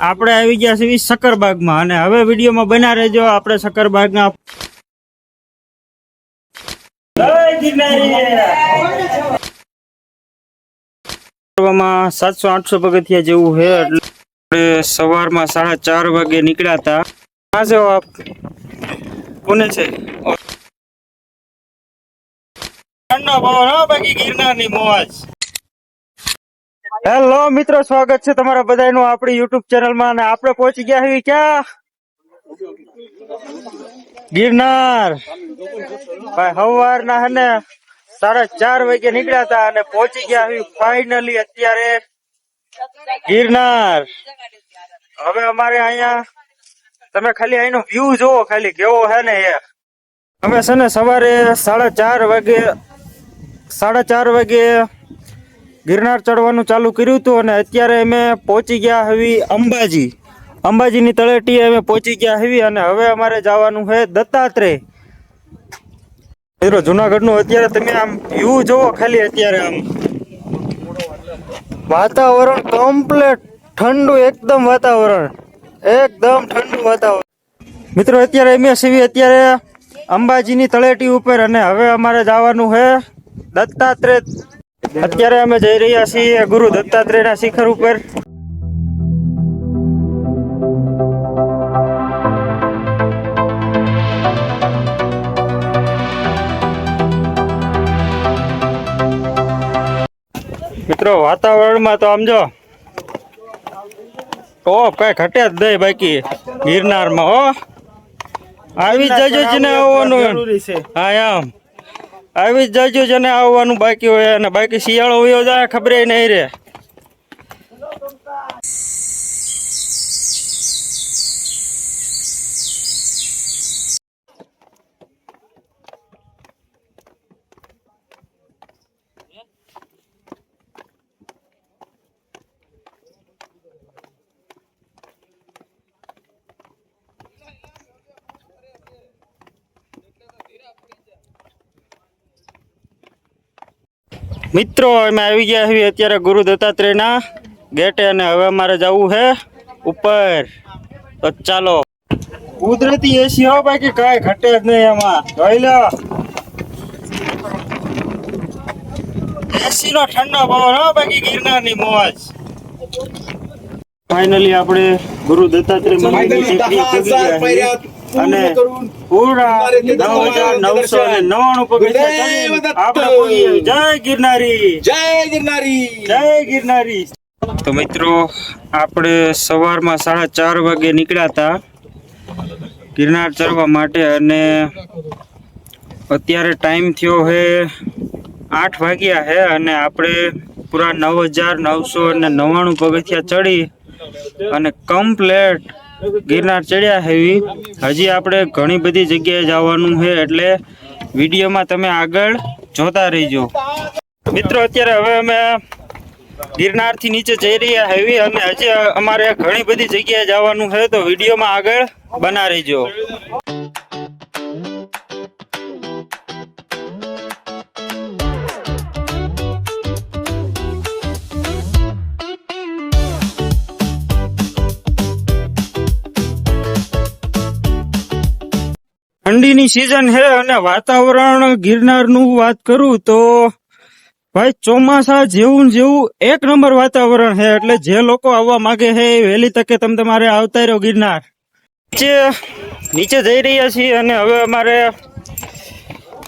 આપણે આવી ગયા છીએ સકરબાગમાં. અને હવે વિડીયોમાં બના રહેજો. આપણે ગિરનારી! સાતસો આઠસો પગથિયા જેવું છે. એટલે આપણે સવારમાં સાડા ચાર વાગે નીકળ્યા હતા. ક્યાં છે કોને છે? હેલો મિત્રો, સ્વાગત છે તમારા બધાનું આપણી યુટ્યુબ ચેનલમાં અને આપણે પહોંચી ગયા છીએ ક્યાં? ગિરનાર. ભાઈ સવારના હે સાડા ચાર વાગે નીકળ્યા હતા અને પહોંચી ગયા છીએ ફાઇનલી અત્યારે ગિરનાર. હવે અમારે અહીંયા, તમે ખાલી અહીંનો વ્યૂ જોવો ખાલી કેવો હે ને એ. અમે છે ને સવારે સાડા ચાર વાગે સાડા ચાર વાગે ગિરનાર ચડવાનું ચાલુ કર્યું હતું અને અત્યારે અમે પહોંચી ગયા હવી અંબાજી. અંબાજીની તળેટીએ અમે પહોંચી ગયા હવી અને હવે અમારે જવાનું છે દત્તાત્રેય. મિત્રો, જુનાગઢનું અત્યારે તમે આમ વ્યૂ જોવો ખાલી અત્યારે આમ. વાતાવરણ કમ્પ્લેટ ઠંડુ, એકદમ વાતાવરણ. એકદમ ઠંડુ વાતાવરણ. મિત્રો, અત્યારે અમે સીવી અત્યારે અંબાજીની તળેટી ઉપર અને હવે અમારે જવાનું છે દત્તાત્રેય. અત્યારે અમે જઈ રહ્યા છીએ ગુરુ દત્તાત્રેયના શિખર ઉપર. મિત્રો વાતાવરણમાં તો સમજો ટોપ કઈ ઘટે જ નહીં બાકી ગિરનારમાં હો. આવી જ છે ને. આવવાનું હા આમ આવી જ જજો જેને આવવાનું બાકી હોય અને બાકી શિયાળો વયો જાય ખબર નહીં રે મિત્રો અમે આવી ગયા છીએ અત્યારે ગુરુ દત્તાત્રેયના ગેટે અને હવે અમારે જવું છે ઉપર. તો ચાલો. કુદરતી એસી હો બાકી કઈ ઘટે જ નહીં એમાં. જોઈ લો. એસી નો ઠંડો પવન હો બાકી ગિરનારની મોજ. ફાઇનલી આપણે ગુરુ દત્તાત્રેય મંદિરની અને પૂરા નવસો ને નવ્વાણું પગથિયા આપણે જય ગિરનારી. જય ગિરનારી. જય ગિરનારી. તો મિત્રો આપણે સવારમાં સાડા ચાર વાગે નીકળ્યા હતા ગિરનાર ચડવા માટે અને અત્યારે ટાઈમ થયો છે આઠ વાગ્યા છે અને આપણે પૂરા નવ હજાર નવસો અને નવ્વાણું પગથિયા ચડી અને કમ્પ્લેટ ગિરનાર ચડ્યા હેવી હજી આપણે ઘણી બધી જગ્યાએ જવાનું છે એટલે વિડીયોમાં તમે આગળ જોતા રહીજો. મિત્રો, અત્યારે હવે અમે ગિરનારથી નીચે જઈ રહ્યા હેવી અને હજી અમારે ઘણી બધી જગ્યાએ જવાનું છે, તો વિડીયોમાં આગળ બના રહેજો. ઠંડીની સિઝન છે અને વાતાવરણ ગિરનારનું વાત કરું તો ભાઈ ચોમાસા જેવું જેવું એક નંબર વાતાવરણ છે એટલે જે લોકો આવવા માંગે છે એ વહેલી તકે તમે તમારે આવતા રહ્યો ગિરનાર. નીચે નીચે જઈ રહ્યા છીએ અને હવે અમારે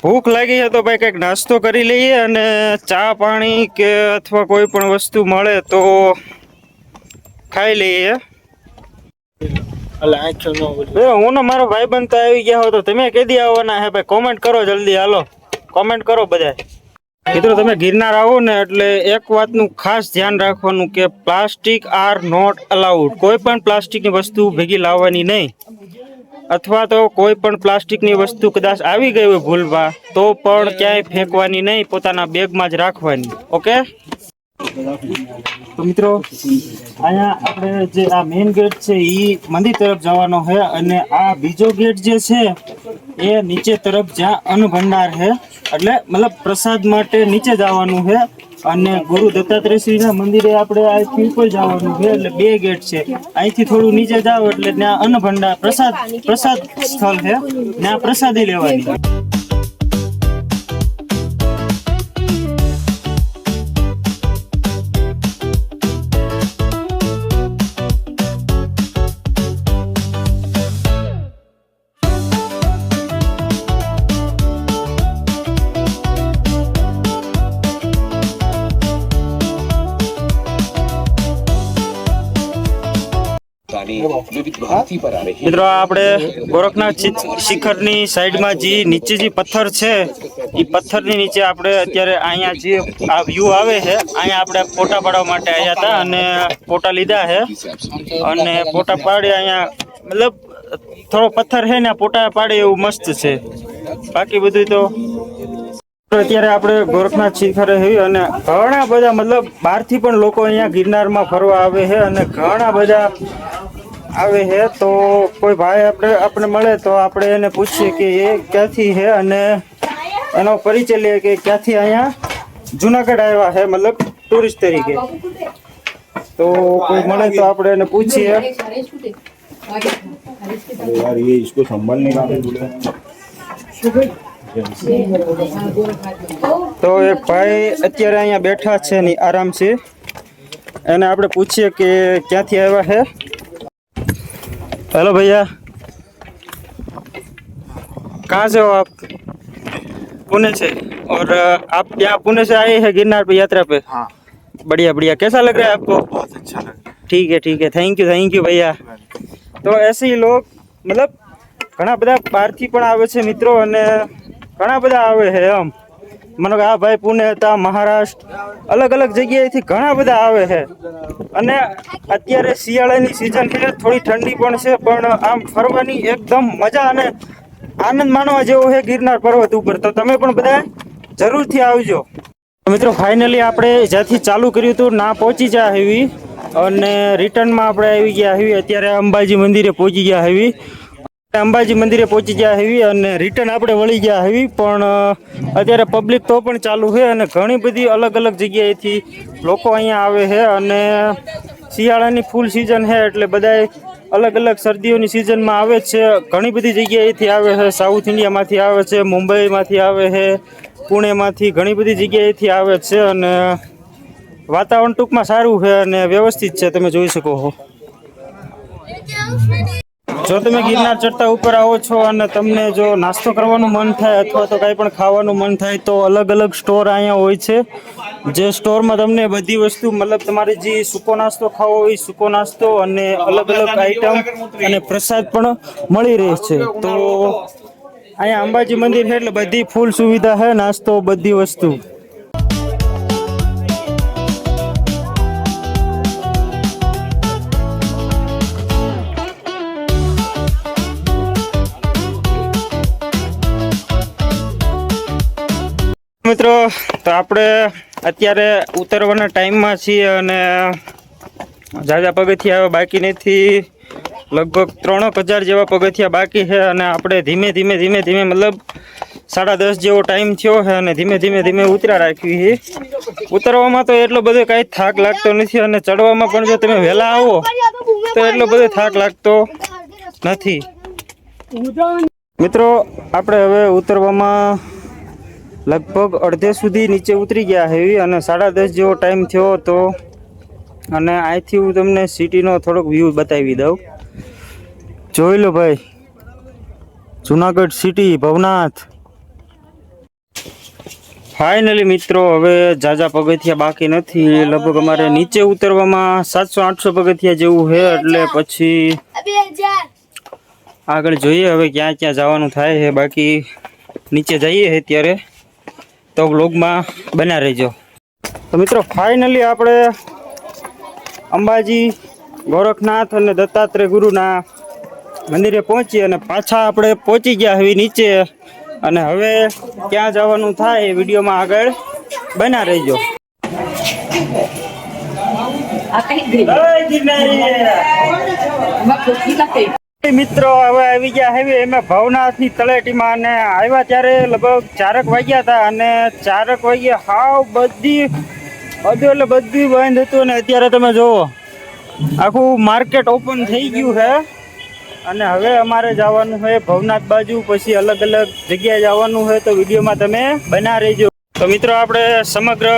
ભૂખ લાગી છે તો ભાઈ કંઈક નાસ્તો કરી લઈએ અને ચા પાણી કે અથવા કોઈ પણ વસ્તુ મળે તો ખાઈ લઈએ. એ હું ને મારો ભાઈ તો આવી ગયા હો તો તમે કેદી આવવાના હે ભાઈ. કોમેન્ટ કરો જલ્દી, હાલો. કોમેન્ટ કરો બધા મિત્રો, તમે ગિરનાર આવો ને એટલે એક વાતનું ખાસ ધ્યાન રાખવાનું કે પ્લાસ્ટિક આર નોટ અલાઉડ. કોઈ પણ પ્લાસ્ટિકની વસ્તુ ભેગી લાવવાની નહીં. અથવા તો કોઈ પણ પ્લાસ્ટિકની વસ્તુ કદાચ આવી ગઈ હોય ભૂલવા, તો પણ ક્યાંય ફેંકવાની નહીં, પોતાના બેગમાં જ રાખવાની. ઓકે તો મિત્રો, અહીંયા આપણે જે આ મેઇન ગેટ છે એ મંદિર તરફ જવાનો છે અને આ બીજો ગેટ જે છે, એ નીચે તરફ જ્યાં અન્ન ભંડાર છે એટલે મતલબ પ્રસાદ માટે નીચે જવાનું છે અને ગુરુ દત્તાત્રેયશ્રીના મંદિરે આપણે અહીંથી ઉપર જવાનું છે એટલે બે ગેટ છે. અહીંથી થોડું નીચે જાવ એટલે ત્યાં અન્ન ભંડાર, પ્રસાદ પ્રસાદ સ્થળ છે ત્યાં પ્રસાદી લેવાની. મિત્રો આપણે ગોરખનાથ શિખરની સાઈડમાં જે નીચે જે પથ્થર છે એ પથ્થરની નીચે આપણે અત્યારે અહીંયા જે આ વ્યૂ આવે છે અહીંયા આપણે ફોટા પાડવા માટે આવ્યા હતા અને ફોટા લીધા છે. અને ફોટા પાડી અહીંયા મતલબ થોડો પથ્થર છે ને ફોટા પાડે એવું મસ્ત છે. બાકી બધું તો અત્યારે આપણે ગોરખનાથ શિખરે હવી અને ઘણા બધા મતલબ બહારથી પણ લોકો અહીંયા ગિરનારમાં ફરવા આવે છે અને ઘણા બધા આવે છે તો કોઈ ભાઈ આપણે આપણે મળે તો આપણે એને પૂછીએ કે એ ક્યાંથી છે અને એનો પરિચય લઈએ કે ક્યાંથી અહીંયા જુનાગઢ આવ્યા છે મતલબ ટુરિસ્ટ તરીકે તો કોઈ મળે તો આપણે એને પૂછીએ यार ये इसको संभाल नहीं रहा તો એક ભાઈ અત્યારે અહીંયા બેઠા છે ની આરામ છે એને આપણે પૂછીએ કે ક્યાંથી આવ્યા છે हेलो भैया कहाँ से हो आप पुणे से और अ, आप यहाँ पुणे से आए हैं गिरनार पे यात्रा पे हाँ बढ़िया बढ़िया कैसा लग रहा है आपको बहुत अच्छा लगा ठीक है ठीक है थैंक यू થેન્ક યુ ભૈયા તો એસે ही लोग મતલબ ઘણા બધા બહારથી પણ આવે છે મિત્રો અને ઘણા બધા આવે છે એમ મને કે આ ભાઈ પુણે હતા, મહારાષ્ટ્ર. અલગ અલગ જગ્યાએથી ઘણા બધા આવે છે. અને અત્યારે શિયાળાની સિઝન છે, થોડી ઠંડી પણ છે, પણ આમ ફરવાની એકદમ મજા અને આનંદ માણવા જેવો છે ગિરનાર પર્વત ઉપર. તો તમે પણ બધા જરૂરથી આવજો. મિત્રો ફાઇનલી આપણે જ્યાંથી ચાલુ કર્યું હતું ના પહોંચી જાય હેવી. અને રિટર્નમાં આપણે આવી ગયા હેવી. અત્યારે અંબાજી મંદિરે પહોંચી ગયા હેવી. અંબાજી મંદિરે પહોંચી ગયા હેવી અને રિટર્ન આપણે વળી ગયા હેવી. પણ અત્યારે પબ્લિક તો પણ ચાલુ છે અને ઘણી બધી અલગ અલગ જગ્યાએથી લોકો અહીંયા આવે છે અને શિયાળાની ફૂલ સિઝન છે એટલે બધાય અલગ અલગ શરદીઓની સિઝનમાં આવે છે. ઘણી બધી જગ્યાએથી આવે છે. સાઉથ ઇન્ડિયામાંથી આવે છે, મુંબઈમાંથી આવે છે, પુણેમાંથી ઘણી બધી જગ્યાએથી આવે છે અને વાતાવરણ ટૂંકમાં સારું છે અને વ્યવસ્થિત છે, તમે જોઈ શકો છો જો તમે ગિરનાર ચડતા ઉપર આવો છો અને તમને જો નાસ્તો કરવાનું મન થાય અથવા તો કાંઈ પણ ખાવાનું મન થાય તો અલગ અલગ સ્ટોર અહીંયા હોય છે. જે સ્ટોરમાં તમને બધી વસ્તુ મતલબ તમારે જે સૂકો નાસ્તો ખાવો હોય સૂકો નાસ્તો અને અલગ અલગ આઈટમ અને પ્રસાદ પણ મળી રહે છે. તો અહીંયા અંબાજી મંદિર છે એટલે બધી ફૂલ સુવિધા છે નાસ્તો બધી વસ્તુ. મિત્રો, તો આપણે અત્યારે ઉતરવાના ટાઈમમાં છીએ અને ઝાઝા પગથિયા બાકી નથી. લગભગ ત્રણેક હજાર જેવા પગથિયા બાકી છે અને આપણે ધીમે ધીમે ધીમે ધીમે મતલબ સાડા દસ જેવો ટાઈમ થયો છે અને ધીમે ધીમે ધીમે ઉતરા રાખવી છે. ઉતરવામાં તો એટલો બધો કાંઈ થાક લાગતો નથી અને ચડવામાં પણ જો તમે વહેલા આવો, તો એટલો બધો થાક લાગતો નથી. મિત્રો, આપણે હવે ઉતરવામાં લગભગ અડધે સુધી નીચે ઉતરી ગયા હેવી અને સાડા દસ જેવો ટાઈમ થયો તો અને અહીંથી હું તમને સિટીનો થોડોક વ્યૂ બતાવી દઉં. જોઈ લો ભાઈ, જુનાગઢ સિટી ભવનાથ. ફાઇનલી મિત્રો, હવે જાજા પગથિયા બાકી નથી. લગભગ અમારે નીચે ઉતરવામાં સાતસો આઠસો પગથિયા જેવું છે, એટલે પછી આગળ જોઈએ હવે ક્યાં ક્યાં જવાનું થાય છે. બાકી નીચે જઈએ છે ત્યારે. તો વ્લોગમાં બના રહેજો. તો મિત્રો ફાઇનલી આપણે અંબાજી ગોરખનાથ અને દત્તાત્રેય ગુરુના મંદિરે પહોંચી અને પાછા આપણે પહોંચી ગયા હવે નીચે. અને હવે ક્યાં જવાનું થાય એ વિડીયોમાં આગળ બના રહેજો. મિત્રો હવે આવી ગયા હેવી, એમાં ભવનાથની તળેટીમાં અને આવ્યા ત્યારે લગભગ ચારક વાગ્યા હતા અને ચારક વાગ્યા હાવ બધી બધું એટલે બધું બંધ હતું અને અત્યારે તમે જુઓ, આખું માર્કેટ ઓપન થઈ ગયું છે. અને હવે અમારે જવાનું છે ભવનાથ બાજુ, પછી અલગ અલગ જગ્યાએ જવાનું છે, તો વિડીયોમાં તમે બના રહેજો. તો મિત્રો આપણે સમગ્ર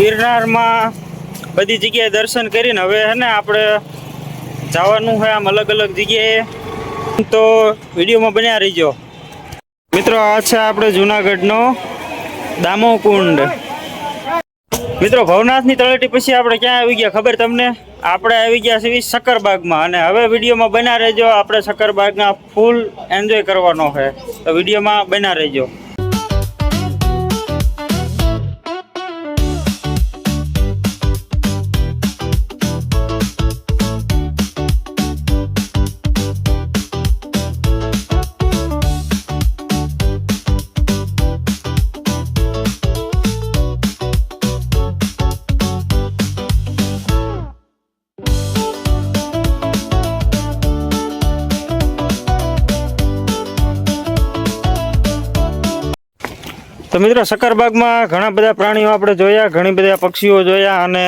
ગિરનારમાં બધી જગ્યાએ દર્શન કરીને હવે છે ને આપણે જવાનું હોય આમ અલગ અલગ જગ્યાએ. તો વિડીયોમાં બન્યા રહીજો. મિત્રો, આ છે આપણે જુનાગઢનો દામો કુંડ મિત્રો, ભવનાથની તળેટી પછી આપણે ક્યાં આવી ગયા ખબર તમને? આપણે આવી ગયા છીએ શક્કરબાગમાં અને હવે વિડીયોમાં બના રહેજો. આપણે શક્કરબાગના ફૂલ એન્જોય કરવાનો છે. તો વિડીયોમાં બના રહેજો. તો મિત્રો સકરબાગમાં ઘણા બધા પ્રાણીઓ આપણે જોયા, ઘણી બધા પક્ષીઓ જોયા અને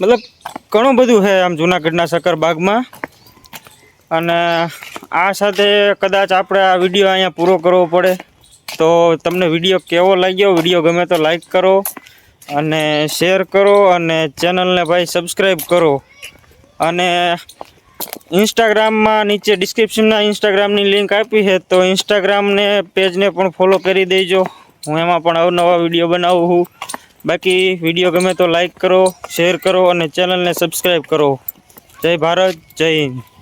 મતલબ ઘણું બધું છે આમ જુનાગઢના સકરબાગમાં અને આ સાથે કદાચ આપણે આ વીડિયો અહીંયા પૂરો કરવો પડે તો તમને વીડિયો કેવો લાગ્યો? વીડિયો ગમે તો લાઈક કરો અને શેર કરો અને ચેનલને ભાઈ સબસ્ક્રાઈબ કરો. અને ઇન્સ્ટાગ્રામમાં નીચે ડિસ્ક્રિપ્શનના ઇન્સ્ટાગ્રામની લિંક આપી છે, તો ઇન્સ્ટાગ્રામને પેજને પણ ફોલો કરી દેજો. હું એમાં પણ અવનવા વીડિયો બનાવું છું. બાકી વીડિયો ગમે તો લાઇક કરો શેર કરો અને ચેનલને સબસ્ક્રાઈબ કરો. જય ભારત, જય હિન્દ.